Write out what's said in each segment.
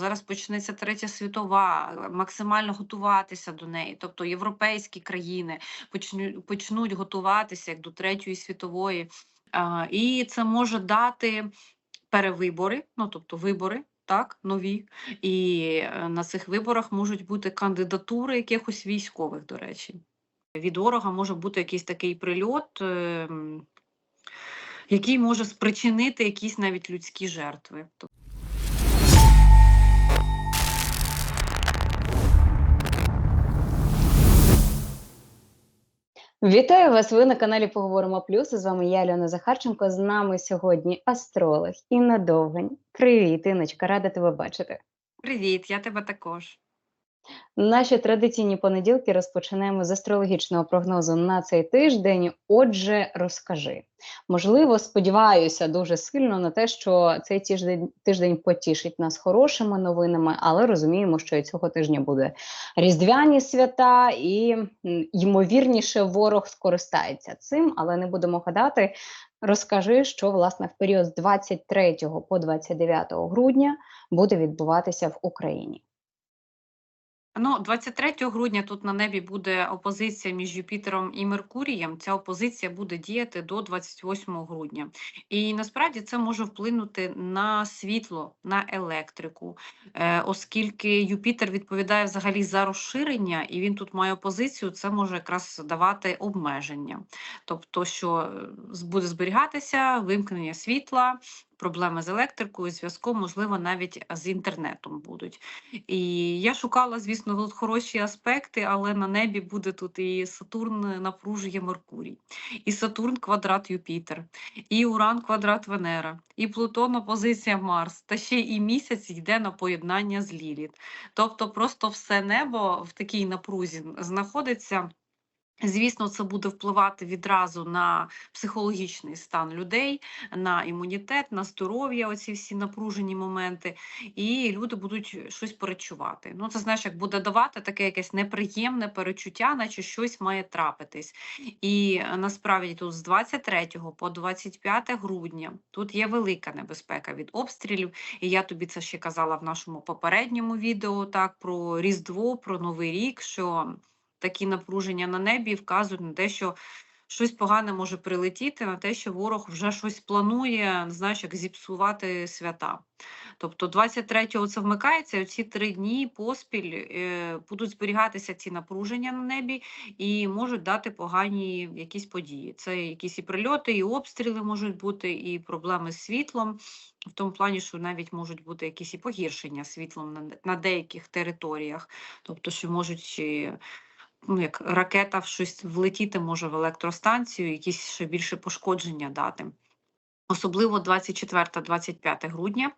зараз почнеться третя світова, максимально готуватися до неї. Тобто європейські країни почнуть, почнуть готуватися як до третьої світової, і це може дати перевибори, ну тобто вибори. Так, нові, і е, на цих виборах можуть бути кандидатури якихось військових, до речі. Від ворога може бути якийсь такий прильот, ем, який може спричинити якісь навіть людські жертви. Вітаю вас! Ви на каналі Поговоримо Плюс. З вами я, Альона Захарченко. З нами сьогодні астролог Інна Довгань. Привіт, Іночка, рада тебе бачити. Привіт, я тебе також. Наші традиційні понеділки розпочинаємо з астрологічного прогнозу на цей тиждень. Отже, розкажи. Можливо, сподіваюся дуже сильно на те, що цей тиждень тиждень потішить нас хорошими новинами, але розуміємо, що і цього тижня буде різдвяні свята, і ймовірніше ворог скористається цим, але не будемо гадати. Розкажи, що власне в період з 23 по 29 грудня буде відбуватися в Україні. Ну, 23 грудня тут на небі буде опозиція між Юпітером і Меркурієм. Ця опозиція буде діяти до 28 грудня. І насправді це може вплинути на світло, на електрику, е, оскільки Юпітер відповідає взагалі за розширення, і він тут має опозицію, це може якраз давати обмеження. Тобто, що е, буде зберігатися вимкнення світла. Проблеми з електрикою, зв'язком, можливо, навіть з інтернетом будуть. І я шукала, звісно, тут хороші аспекти, але на небі буде тут і Сатурн напружує Меркурій, і Сатурн квадрат Юпітер, і Уран квадрат Венера, і Плутон опозиція Марс, та ще і місяць йде на поєднання з Ліліт. Тобто, просто все небо в такій напрузі знаходиться. Звісно, це буде впливати відразу на психологічний стан людей, на імунітет, на здоров'я, оці всі напружені моменти, і люди будуть щось перечувати. Ну, це знаєш, як буде давати таке якесь неприємне перечуття, наче щось має трапитись. І е, насправді тут з 23 по 25 грудня тут є велика небезпека від обстрілів. І я тобі це ще казала в нашому попередньому відео так про Різдво, про Новий рік. що такі напруження на небі вказують на те, що щось погане може прилетіти, на те, що ворог вже щось планує, знаєш, як зіпсувати свята. Тобто 23-го це вмикається, і ці три дні поспіль е, будуть зберігатися ці напруження на небі і можуть дати погані якісь події. Це якісь і прильоти, і обстріли можуть бути, і проблеми з світлом, в тому плані, що навіть можуть бути якісь і погіршення світлом на, деяких територіях, тобто, що можуть ну, як ракета в щось влетіти може в електростанцію, якісь ще більше пошкодження дати. Особливо 24-25 грудня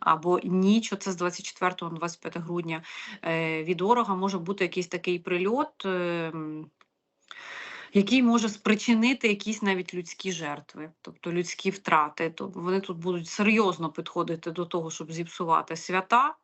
або ніч, оце з 24 на 25 грудня е, від ворога може бути якийсь такий прильот, е, який може спричинити якісь навіть людські жертви, тобто людські втрати. То вони тут будуть серйозно підходити до того, щоб зіпсувати свята.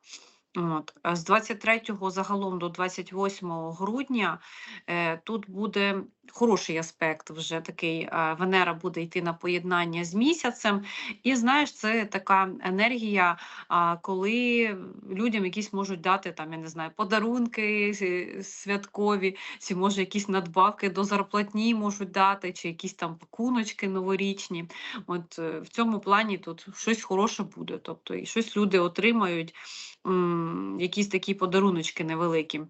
От. З 23 загалом до 28 грудня е, тут буде хороший аспект, вже такий е, Венера буде йти на поєднання з місяцем. І знаєш, це така енергія, а, коли людям якісь можуть дати там, я не знаю, подарунки е, святкові, чи може якісь надбавки до зарплатні можуть дати, чи якісь там пакуночки новорічні. От е, в цьому плані тут щось хороше буде. Тобто, і щось люди отримають якісь такі подаруночки невеликі.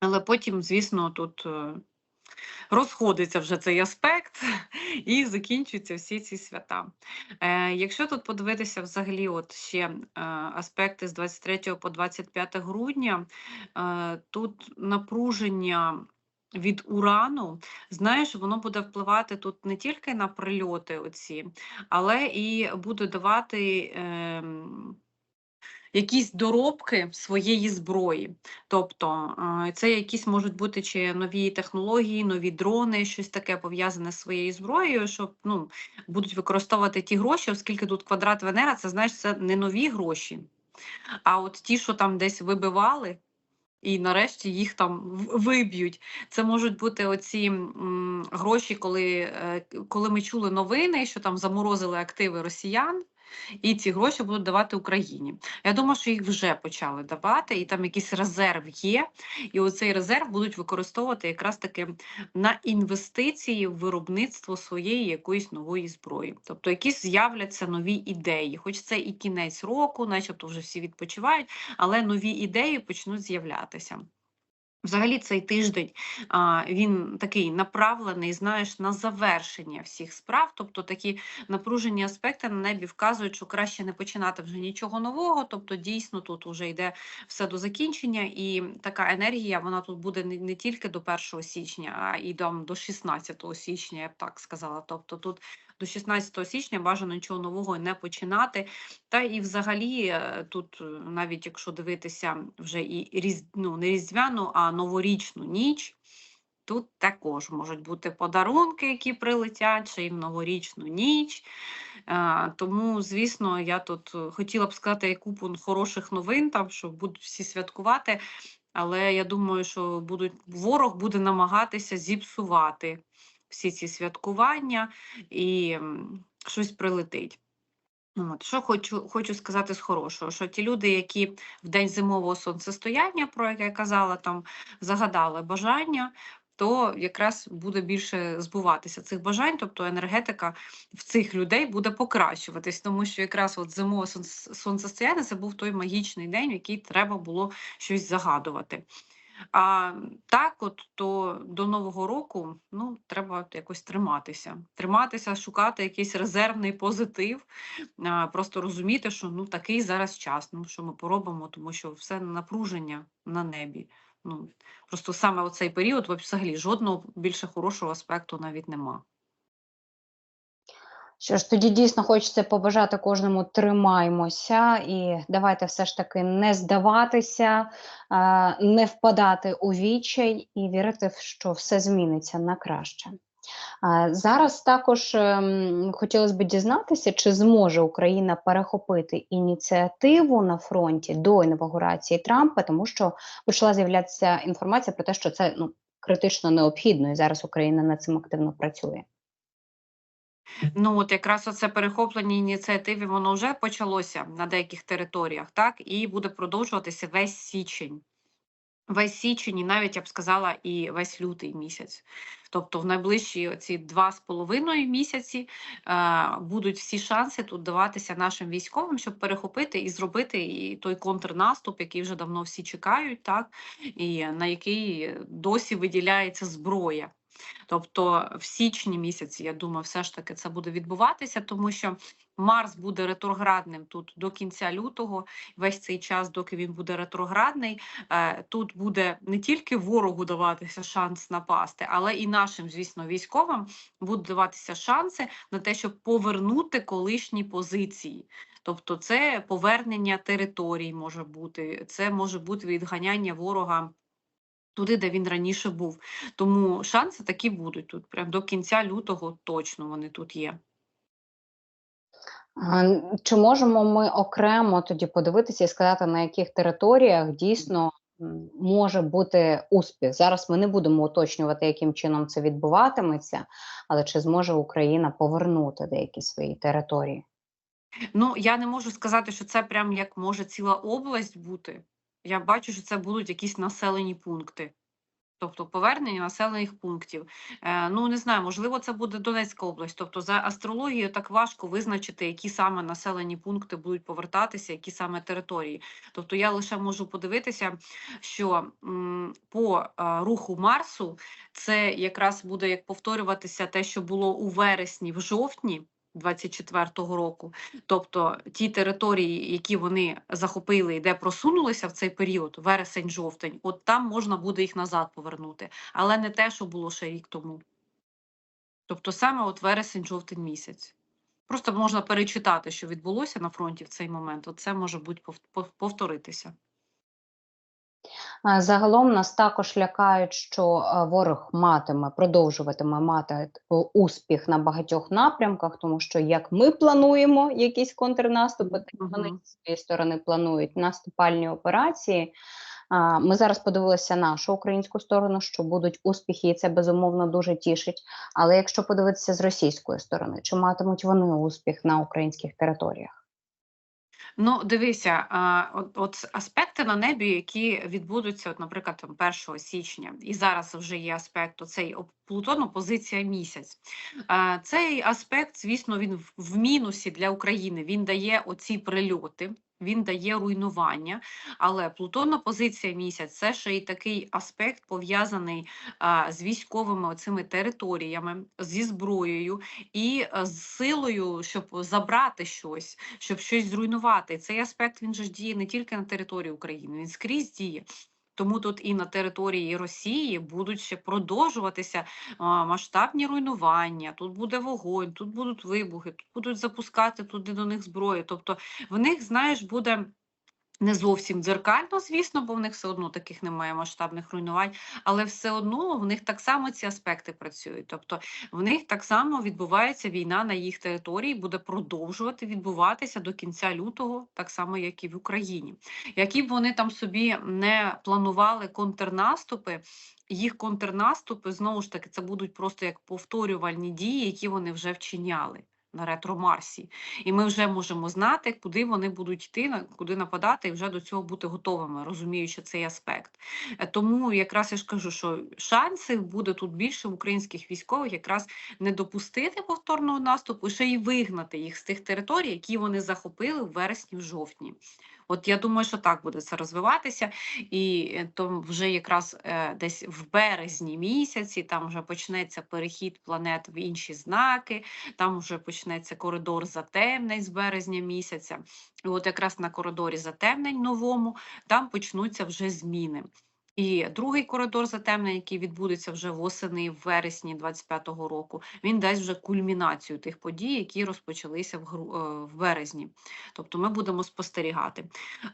Але потім, звісно, тут е, розходиться вже цей аспект і закінчуються всі ці свята. Е, якщо тут подивитися взагалі, от ще е, аспекти з 23 по 25 грудня, е, тут напруження. Від урану, знаєш, воно буде впливати тут не тільки на прильоти, оці, але і буде давати ем, якісь доробки своєї зброї. Тобто це якісь можуть бути чи нові технології, нові дрони, щось таке пов'язане з своєю зброєю, що ну, будуть використовувати ті гроші, оскільки тут квадрат Венера, це знаєш, це не нові гроші, а от ті, що там десь вибивали. І нарешті їх там виб'ють. Це можуть бути оці м, гроші, коли, е, коли ми чули новини, що там заморозили активи росіян, і ці гроші будуть давати Україні. Я думаю, що їх вже почали давати, і там якийсь резерв є. І оцей резерв будуть використовувати якраз таки на інвестиції в виробництво своєї якоїсь нової зброї. Тобто якісь з'являться нові ідеї. Хоч це і кінець року, начебто вже всі відпочивають, але нові ідеї почнуть з'являтися. Взагалі цей тиждень він такий направлений, знаєш, на завершення всіх справ. Тобто такі напружені аспекти на небі вказують, що краще не починати вже нічого нового. Тобто, дійсно, тут вже йде все до закінчення, і така енергія вона тут буде не, тільки до 1 січня, а і до 16 січня, я б так сказала. Тобто тут до 16 січня бажано нічого нового не починати. Та і взагалі е, тут, е, навіть якщо дивитися вже і різ... ну, не різдвяну, а новорічну ніч. Тут також можуть бути подарунки, які прилетять, ще й в новорічну ніч. Е, Тому, звісно, я тут хотіла б сказати купу хороших новин, там, що будуть всі святкувати. Але я думаю, що будуть, ворог буде намагатися зіпсувати всі ці святкування і щось прилетить. От, що хочу, хочу сказати з хорошого, що ті люди, які в день зимового сонцестояння, про яке я казала, там загадали бажання, то якраз буде більше збуватися цих бажань, тобто енергетика в цих людей буде покращуватись, тому що якраз от зимове сонцестояння це був той магічний день, в який треба було щось загадувати. А так, от то до Нового року ну, треба якось триматися. Триматися, шукати якийсь резервний позитив, просто розуміти, що ну такий зараз час, ну що ми поробимо, тому що все напруження на небі. Ну просто саме оцей цей період взагалі жодного більше хорошого аспекту навіть нема. Що ж, тоді дійсно хочеться побажати кожному тримаймося і давайте все ж таки не здаватися, е, не впадати у відчай і вірити, що все зміниться на краще. Е, Зараз також ем, хотілося б дізнатися, чи зможе Україна перехопити ініціативу на фронті до інавгурації Трампа, тому що почала з'являтися інформація про те, що це ну, критично необхідно, і зараз Україна над цим активно працює. Ну от якраз оце перехоплення ініціативи, воно вже почалося на деяких територіях, так і буде продовжуватися весь січень. Весь січень, і навіть я б сказала, і весь лютий місяць. Тобто, в найближчі ці два з половиною місяці е, будуть всі шанси тут даватися нашим військовим, щоб перехопити і зробити і той контрнаступ, який вже давно всі чекають, так і на який досі виділяється зброя. Тобто в січні місяці, я думаю, все ж таки це буде відбуватися, тому що Марс буде ретроградним тут до кінця лютого, весь цей час, доки він буде ретроградний, е, тут буде не тільки ворогу даватися шанс напасти, але і нашим, звісно, військовим будуть даватися шанси на те, щоб повернути колишні позиції. Тобто, це повернення територій може бути, це може бути відганяння ворога. Туди, де він раніше був. Тому шанси такі будуть тут. Прям до кінця лютого точно вони тут є. Чи можемо ми окремо тоді подивитися і сказати, на яких територіях дійсно може бути успіх? Зараз ми не будемо уточнювати, яким чином це відбуватиметься, але чи зможе Україна повернути деякі свої території? Ну, я не можу сказати, що це прям як може ціла область бути. Я бачу, що це будуть якісь населені пункти. Тобто повернення населених пунктів. Е, ну, не знаю, можливо, це буде Донецька область. Тобто, за астрологією так важко визначити, які саме населені пункти будуть повертатися, які саме території. Тобто, я лише можу подивитися, що м, по е, руху Марсу це якраз буде як повторюватися те, що було у вересні, в жовтні. 24-го року, тобто ті території, які вони захопили і де просунулися в цей період, вересень-жовтень, от там можна буде їх назад повернути, але не те, що було ще рік тому. Тобто саме от вересень-жовтень місяць. Просто можна перечитати, що відбулося на фронті в цей момент. От це може бути пов- пов- повторитися. А, Загалом нас також лякають, що ворог матиме, продовжуватиме мати е, успіх на багатьох напрямках, тому що як ми плануємо якісь контрнаступи, так і вони зі своєї сторони планують наступальні операції. Ми зараз подивилися нашу українську сторону, що будуть успіхи, і це безумовно дуже тішить. Але якщо подивитися з російської сторони, чи матимуть вони успіх на українських територіях? Ну, дивися, от, от аспекти на небі, які відбудуться, от, наприклад, там 1 січня, і зараз вже є аспект оцей оп- Плутон, опозиція місяць. Цей аспект, звісно, він в мінусі для України. Він дає оці прильоти. Він дає руйнування, але Плутонна позиція місяць це ще й такий аспект пов'язаний з військовими цими територіями, зі зброєю і а, з силою, щоб забрати щось щоб щось зруйнувати. Цей аспект він же ж діє не тільки на території України, він скрізь діє. Тому тут і на території Росії будуть ще продовжуватися масштабні руйнування. Тут буде вогонь, тут будуть вибухи, тут будуть запускати туди до них зброю. Тобто в них, знаєш, буде. Не зовсім дзеркально, звісно, бо в них все одно таких немає масштабних руйнувань, але все одно в них так само ці аспекти працюють. Тобто в них так само відбувається війна на їх території, буде продовжувати відбуватися до кінця лютого, так само як і в Україні. Які б вони там собі не планували контрнаступи, їх контрнаступи знову ж таки це будуть просто як повторювальні дії, які вони вже вчиняли. На ретро-Марсі, і ми вже можемо знати, куди вони будуть йти, куди нападати, і вже до цього бути готовими, розуміючи цей аспект. Е, Тому якраз я ж кажу, що шансів буде тут більше в українських військових якраз не допустити повторного наступу, ще й вигнати їх з тих територій, які вони захопили в вересні, в жовтні. От я думаю, що так буде це розвиватися, і е, то вже якраз е, десь в березні місяці там вже почнеться перехід планет в інші знаки, там вже почнеться коридор затемнень з березня місяця. І от якраз на коридорі затемнень новому там почнуться вже зміни. І другий коридор затемнень, який відбудеться вже восени в вересні 25-го року, він дасть вже кульмінацію тих подій, які розпочалися в, е, в березні. Тобто ми будемо спостерігати.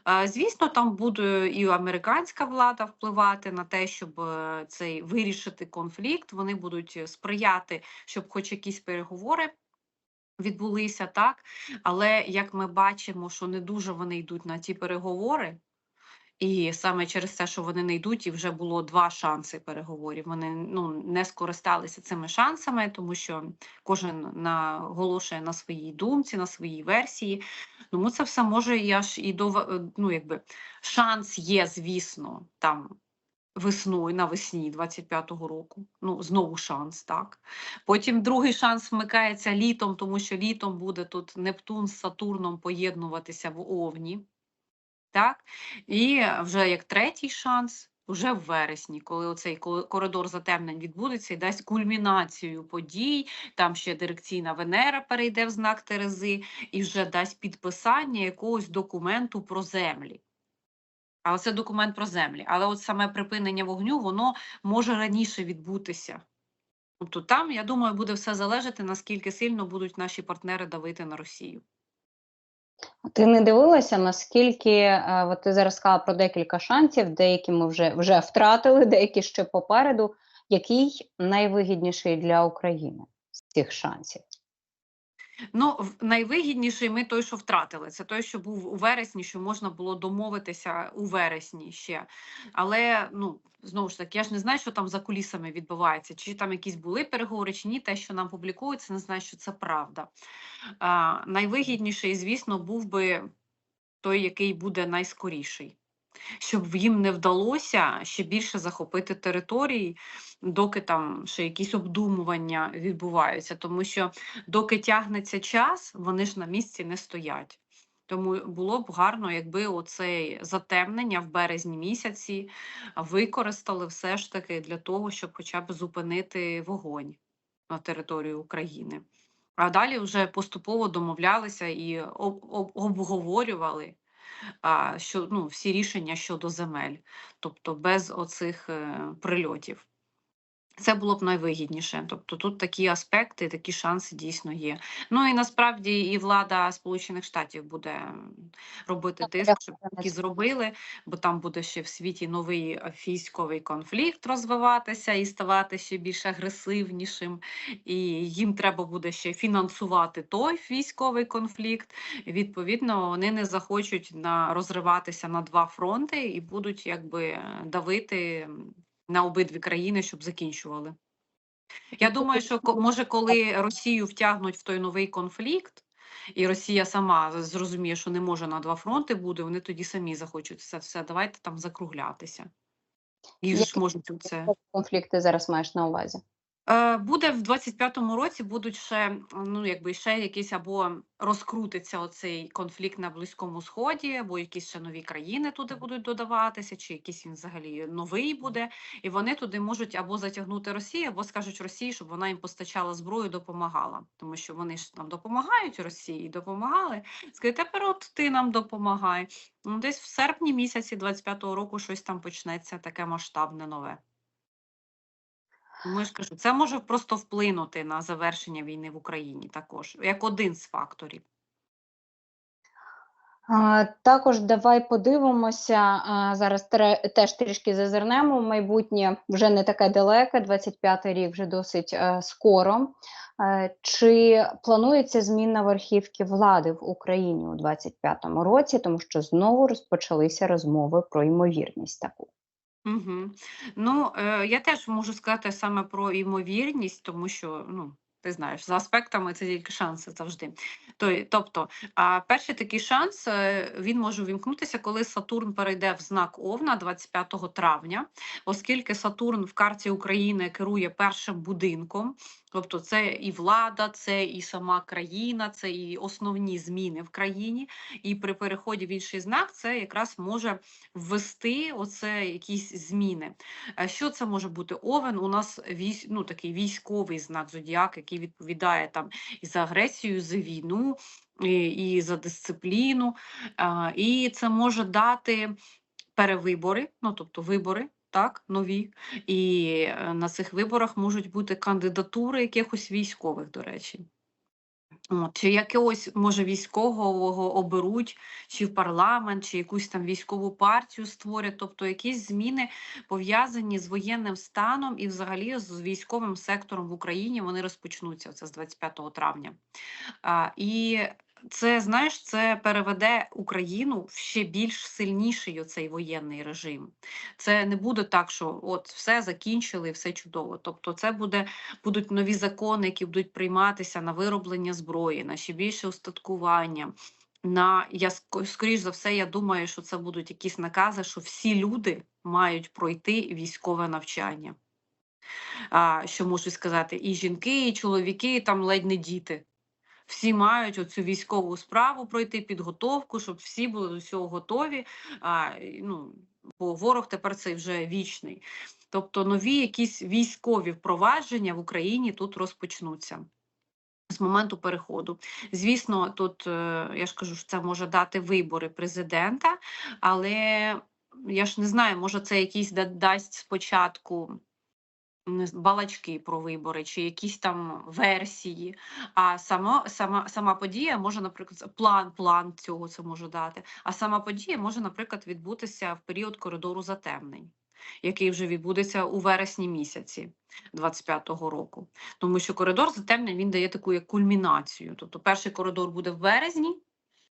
Е, Звісно, там буде і американська влада впливати на те, щоб е, цей вирішити конфлікт. Вони будуть сприяти, щоб хоч якісь переговори. Відбулися так, але як ми бачимо, що не дуже вони йдуть на ті переговори, і саме через те, що вони не йдуть, і вже було два шанси переговорів. Вони ну не скористалися цими шансами, тому що кожен наголошує на своїй думці, на своїй версії. Тому це все може і аж і до ну, якби шанс є, звісно, там. Весною навесні 25-го року. Ну, знову шанс, так. Потім другий шанс вмикається літом, тому що літом буде тут Нептун з Сатурном поєднуватися в Овні. Так? І вже як третій шанс, вже в вересні, коли оцей коридор затемнень відбудеться і дасть кульмінацію подій, там ще дирекційна Венера перейде в знак Терези і вже дасть підписання якогось документу про землі. Але це документ про землі. Але от саме припинення вогню, воно може раніше відбутися. Тобто там, я думаю, буде все залежати, наскільки сильно будуть наші партнери давити на Росію. Ти не дивилася, наскільки е, от ти зараз сказала про декілька шансів, деякі ми вже, вже втратили, деякі ще попереду. Який найвигідніший для України з цих шансів? Ну, найвигідніший ми той, що втратили. Це той, що був у вересні, що можна було домовитися у вересні ще. Але ну знову ж таки, я ж не знаю, що там за кулісами відбувається, чи там якісь були переговори, чи ні. Те, що нам публікується, не знаю, що це правда. А, найвигідніший, звісно, був би той, який буде найскоріший. Щоб їм не вдалося ще більше захопити території, доки там ще якісь обдумування відбуваються, тому що доки тягнеться час, вони ж на місці не стоять. Тому було б гарно, якби оце затемнення в березні місяці використали все ж таки для того, щоб хоча б зупинити вогонь на території України. А далі вже поступово домовлялися і об- об- обговорювали що, ну, всі рішення щодо земель, тобто без оцих е, прильотів. Це було б найвигідніше. Тобто тут такі аспекти, такі шанси дійсно є. Ну і насправді і влада Сполучених Штатів буде робити тиск, щоб такі зробили, бо там буде ще в світі новий військовий конфлікт розвиватися і ставати ще більш агресивнішим. І їм треба буде ще фінансувати той військовий конфлікт. Відповідно, вони не захочуть на розриватися на два фронти і будуть якби давити на обидві країни, щоб закінчували. Я думаю, що може, коли Росію втягнуть в той новий конфлікт, і Росія сама зрозуміє, що не може на два фронти буде, вони тоді самі захочуть це все. Давайте там закруглятися. І ж можуть це. конфлікти зараз маєш на увазі? Е, Буде в 25-му році будуть ще ну якби ще якісь або розкрутиться оцей конфлікт на Близькому Сході, або якісь ще нові країни туди будуть додаватися, чи якийсь він взагалі новий буде, і вони туди можуть або затягнути Росію, або скажуть Росії, щоб вона їм постачала зброю, допомагала, тому що вони ж нам допомагають Росії, допомагали. Скажуть, тепер от ти нам допомагай. Ну, десь в серпні місяці 25-го року щось там почнеться таке масштабне нове. Тому я ж кажу, це може просто вплинути на завершення війни в Україні також, як один з факторів. Також давай подивимося. Зараз теж трішки зазирнемо. Майбутнє вже не таке далеке, 25-й рік вже досить е, скоро. Е, Чи планується зміна верхівки влади в Україні у 25-му році, тому що знову розпочалися розмови про ймовірність таку. Угу. Ну, е, я теж можу сказати саме про ймовірність, тому що, ну, ти знаєш, за аспектами це тільки шанси завжди. Тобто, а, перший такий шанс е, він може увімкнутися, коли Сатурн перейде в знак Овна 25 травня, оскільки Сатурн в карті України керує першим будинком. Тобто це і влада, це і сама країна, це і основні зміни в країні. І при переході в інший знак це якраз може ввести оце якісь зміни. Е, Що це може бути? Овен у нас військ, ну, такий військовий знак зодіак, який відповідає там і за агресію, і за війну, і, і за дисципліну. І це може дати перевибори, ну тобто вибори. Так, нові, і е, на цих виборах можуть бути кандидатури якихось військових, до речі. Чи якогось, може, військового оберуть, чи в парламент, чи якусь там військову партію створять, тобто якісь зміни пов'язані з воєнним станом і взагалі з військовим сектором в Україні вони розпочнуться це з 25 травня. І це, знаєш, це переведе Україну в ще більш сильніший оцей воєнний режим. Це не буде так, що от все закінчили, все чудово. Тобто, це буде будуть нові закони, які будуть прийматися на вироблення зброї, на ще більше устаткування. На я скоріш за все, я думаю, що це будуть якісь накази, що всі люди мають пройти військове навчання. А, що можу сказати, і жінки, і чоловіки, і там ледь не діти. Всі мають оцю військову справу пройти, підготовку, щоб всі були до цього готові. А, ну, бо ворог тепер цей вже вічний. Тобто нові якісь військові впровадження в Україні тут розпочнуться. З моменту переходу. Звісно, тут е, я ж кажу, що це може дати вибори президента, але я ж не знаю, може це якийсь да- дасть спочатку балачки про вибори чи якісь там версії. А сама, сама, сама подія може, наприклад, план, план цього це може дати. А сама подія може, наприклад, відбутися в період коридору затемнень, який вже відбудеться у вересні місяці 25-го року. Тому що коридор затемнень він дає таку як кульмінацію. Тобто перший коридор буде в березні.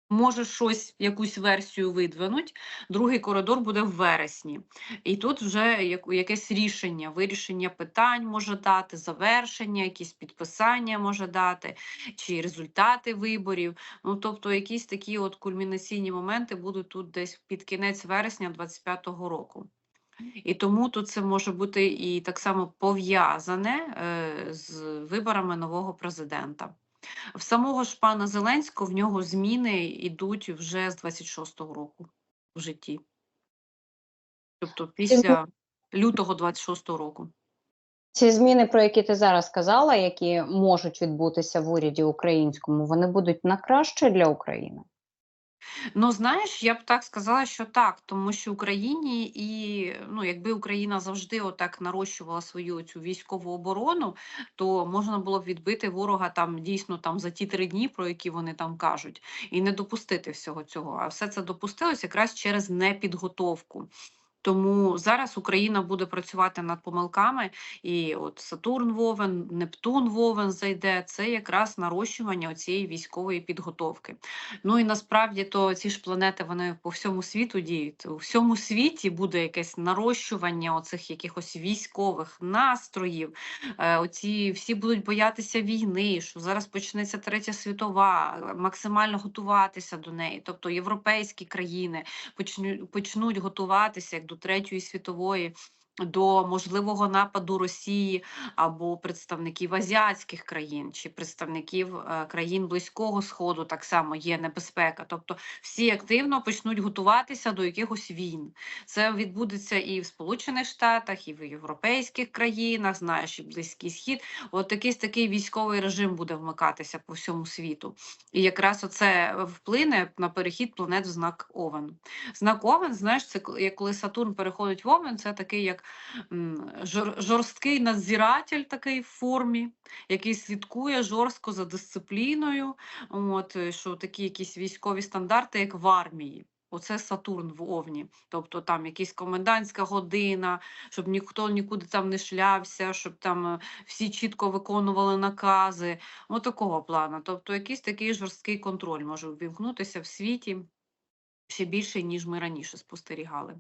Може щось, якусь версію видвинуть, другий коридор буде в вересні. І тут вже якесь рішення, вирішення питань може дати, завершення, якісь підписання може дати, чи результати виборів. Ну, тобто, якісь такі от кульмінаційні моменти будуть тут десь під кінець вересня 25-го року. І тому тут це може бути і так само пов'язане е, з виборами нового президента. В самого ж пана Зеленського в нього зміни йдуть вже з 26-го року в житті. Тобто після лютого 26-го року. Ці зміни, про які ти зараз сказала, які можуть відбутися в уряді українському, вони будуть на краще для України. Ну, знаєш, я б так сказала, що так, тому що Україні і ну, якби Україна завжди отак нарощувала свою цю військову оборону, то можна було б відбити ворога там дійсно там за ті три дні, про які вони там кажуть, і не допустити всього цього. А все це допустилось якраз через непідготовку. Тому зараз Україна буде працювати над помилками, і от Сатурн Вовен, Нептун Вовен зайде. Це якраз нарощування цієї військової підготовки. Ну і насправді то ці ж планети вони по всьому світу діють. У всьому світі буде якесь нарощування оцих якихось військових настроїв. Е, Оці всі будуть боятися війни, що зараз почнеться третя світова, максимально готуватися до неї. Тобто європейські країни почнуть почнуть готуватися як до третьої світової. До можливого нападу Росії або представників азіатських країн чи представників е, країн близького сходу так само є небезпека. Тобто всі активно почнуть готуватися до якихось війн. Це відбудеться і в Сполучених Штатах, і в європейських країнах, знаєш, і Близький Схід. От якийсь такий військовий режим буде вмикатися по всьому світу. І якраз оце вплине на перехід планет в знак Овен. Знак Овен, знаєш, це як коли Сатурн переходить в Овен, це такий як жор- жорсткий надзиратель такий в формі, який слідкує жорстко за дисципліною. От, е, що такі якісь військові стандарти, як в армії. Оце Сатурн в Овні. Тобто там якась комендантська година, щоб ніхто нікуди там не шлявся, щоб там е, всі чітко виконували накази. Отакого плану. Тобто якийсь такий жорсткий контроль може увімкнутися в світі ще більше, ніж ми раніше спостерігали.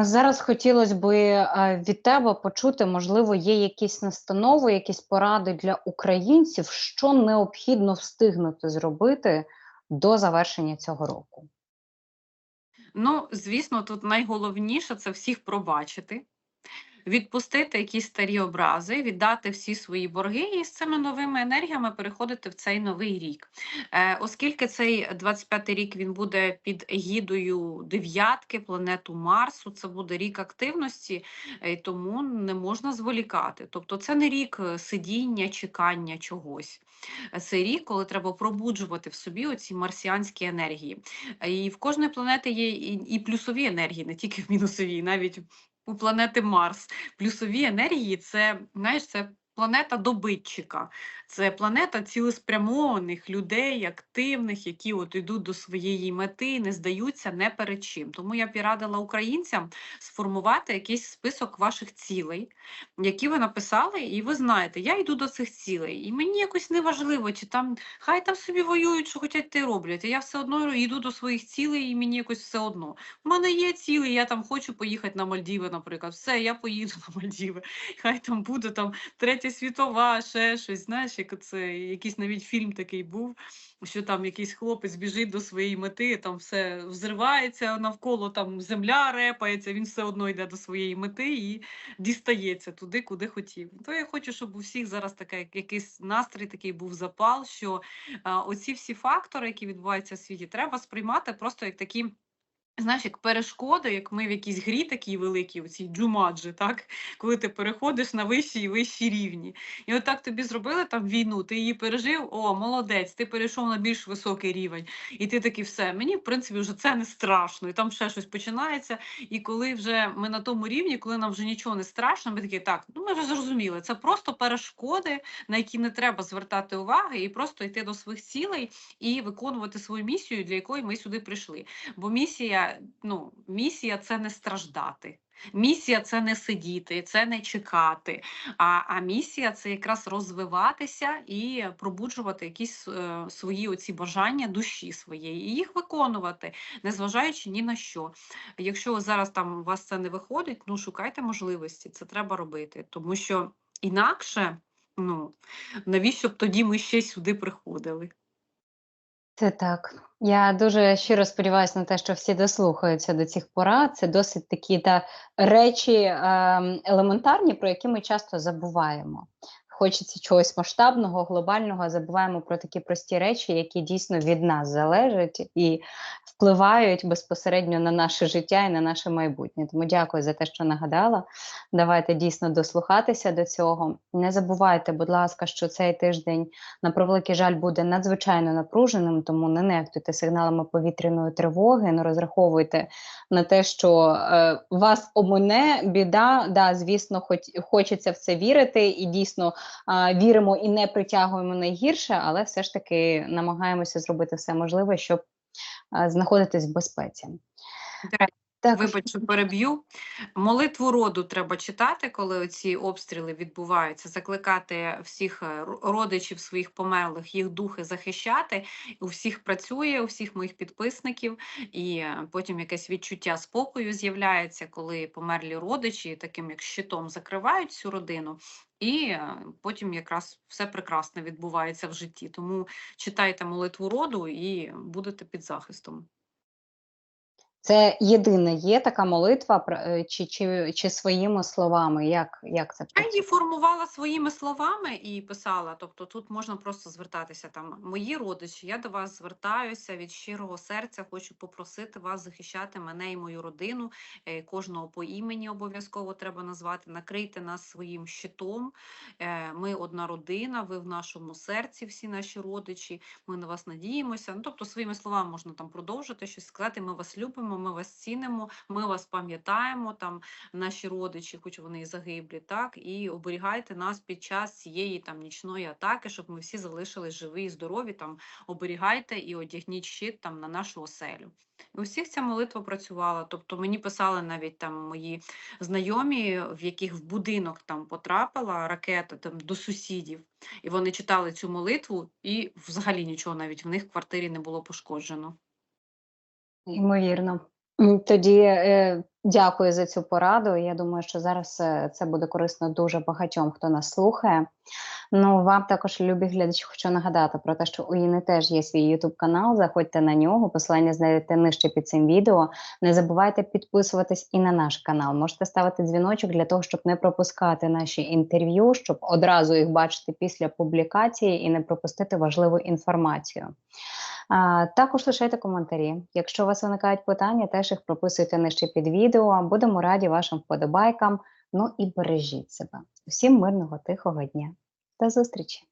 Зараз хотілося б від тебе почути, можливо, є якісь настанови, якісь поради для українців, що необхідно встигнути зробити до завершення цього року. Ну, звісно, тут найголовніше це всіх пробачити, відпустити якісь старі образи, віддати всі свої борги і з цими новими енергіями переходити в цей новий рік. Е, оскільки цей 25-й рік він буде під егідою дев'ятки, планету Марсу, це буде рік активності, е, тому не можна зволікати. Тобто, це не рік е, сидіння, чекання чогось. Це рік, коли треба пробуджувати в собі оці марсіанські енергії. І в кожної планети є і, плюсові енергії, не тільки в мінусові, навіть у планети Марс. Плюсові енергії це, знаєш, це планета добитчика, це планета цілеспрямованих людей, активних, які от йдуть до своєї мети, не здаються не перед чим. Тому я б і радила українцям сформувати якийсь список ваших цілей, які ви написали, і ви знаєте, я йду до цих цілей, і мені якось не важливо, чи там хай там собі воюють, що хочуть, те роблять. Я все одно йду до своїх цілей, і мені якось все одно. У мене є цілі, я там хочу поїхати на Мальдіви, наприклад. Все, я поїду на Мальдіви. Хай там буде там третя світова, ще щось. Знаєш, як це якийсь навіть фільм такий був, що там якийсь хлопець біжить до своєї мети, там все взривається навколо, там земля репається, він все одно йде до своєї мети і дістається туди, куди хотів. То я хочу, щоб у всіх зараз таке якийсь настрій, такий був запал, що а, оці всі фактори, які відбуваються в світі, треба сприймати просто як такі. Знаєш, як перешкоди, як ми в якійсь грі такій великій, у цій джумаджі, так? Коли ти переходиш на вищі і вищі рівні. І от так тобі зробили там війну, ти її пережив, о, молодець, ти перейшов на більш високий рівень. І ти такий, все, мені, в принципі, вже це не страшно. І там ще щось починається. І коли вже ми на тому рівні, коли нам вже нічого не страшно, ми такі, так, ну ми вже зрозуміли, це просто перешкоди, на які не треба звертати уваги, і просто йти до своїх цілей і виконувати свою місію, для якої ми сюди прийшли. Бо місія, ну, місія це не страждати. Місія це не сидіти, це не чекати. А, а місія це якраз розвиватися і пробуджувати якісь е, свої оці бажання душі своєї, і їх виконувати, незважаючи ні на що. Якщо зараз там у вас це не виходить, ну шукайте можливості, це треба робити, тому що інакше, ну навіщо б тоді ми ще сюди приходили? Це так. Я дуже щиро сподіваюся на те, що всі дослухаються до цих порад. Це досить такі та речі ем, елементарні, про які ми часто забуваємо. Хочеться чогось масштабного, глобального, забуваємо про такі прості речі, які дійсно від нас залежать і впливають безпосередньо на наше життя і на наше майбутнє. Тому дякую за те, що нагадала. Давайте дійсно дослухатися до цього. Не забувайте, будь ласка, що цей тиждень на превеликий жаль буде надзвичайно напруженим, тому не нехтуйте сигналами повітряної тривоги, не розраховуйте на те, що е, вас омине біда. Да, звісно, хоч хочеться в це вірити, і дійсно е, віримо і не притягуємо найгірше, але все ж таки намагаємося зробити все можливе, щоб знаходитись в безпеці. Також Вибач, що переб'ю. Молитву роду треба читати, коли ці обстріли відбуваються, закликати всіх е, родичів своїх померлих, їх духи захищати. У всіх працює, у всіх моїх підписників, і е, потім якесь відчуття спокою з'являється, коли померлі родичі таким як щитом закривають всю родину. І е, потім якраз все прекрасно відбувається в житті. Тому читайте молитву роду і будете під захистом. Це єдине є така молитва, е, чи, чи, чи своїми словами? Як, як це Я її формувала своїми словами і писала. Тобто тут можна просто звертатися там. Мої родичі, я до вас звертаюся від щирого серця. Хочу попросити вас захищати мене і мою родину. Е, Кожного по імені обов'язково треба назвати. Накрийте нас своїм щитом. Е, Ми одна родина, ви в нашому серці, всі наші родичі. Ми на вас надіємося. Ну, тобто, своїми словами можна там продовжити щось сказати. Ми вас любимо, ми вас цінимо, ми вас пам'ятаємо там наші родичі, хоч вони і загиблі, так і оберігайте нас під час цієї там нічної атаки, щоб ми всі залишились живі і здорові. Там оберігайте і одягніть щит там на нашу оселю. І у всіх ця молитва працювала. Тобто мені писали навіть там мої знайомі, в яких в будинок там потрапила ракета там до сусідів, і вони читали цю молитву, і взагалі нічого навіть в них в квартирі не було пошкоджено. Ймовірно. Тоді е, дякую за цю пораду. Я думаю, що зараз е, це буде корисно дуже багатьом, хто нас слухає. Ну, вам також, любі глядачі, хочу нагадати про те, що у Іни теж є свій YouTube канал. Заходьте на нього. Посилання знайдете нижче під цим відео. Не забувайте підписуватись і на наш канал. Можете ставити дзвіночок для того, щоб не пропускати наші інтерв'ю, щоб одразу їх бачити після публікації і не пропустити важливу інформацію. А, також лишайте коментарі. Якщо у вас виникають питання, теж їх прописуйте нижче під відео. Будемо раді вашим вподобайкам. Ну і бережіть себе. Усім мирного тихого дня. До зустрічі!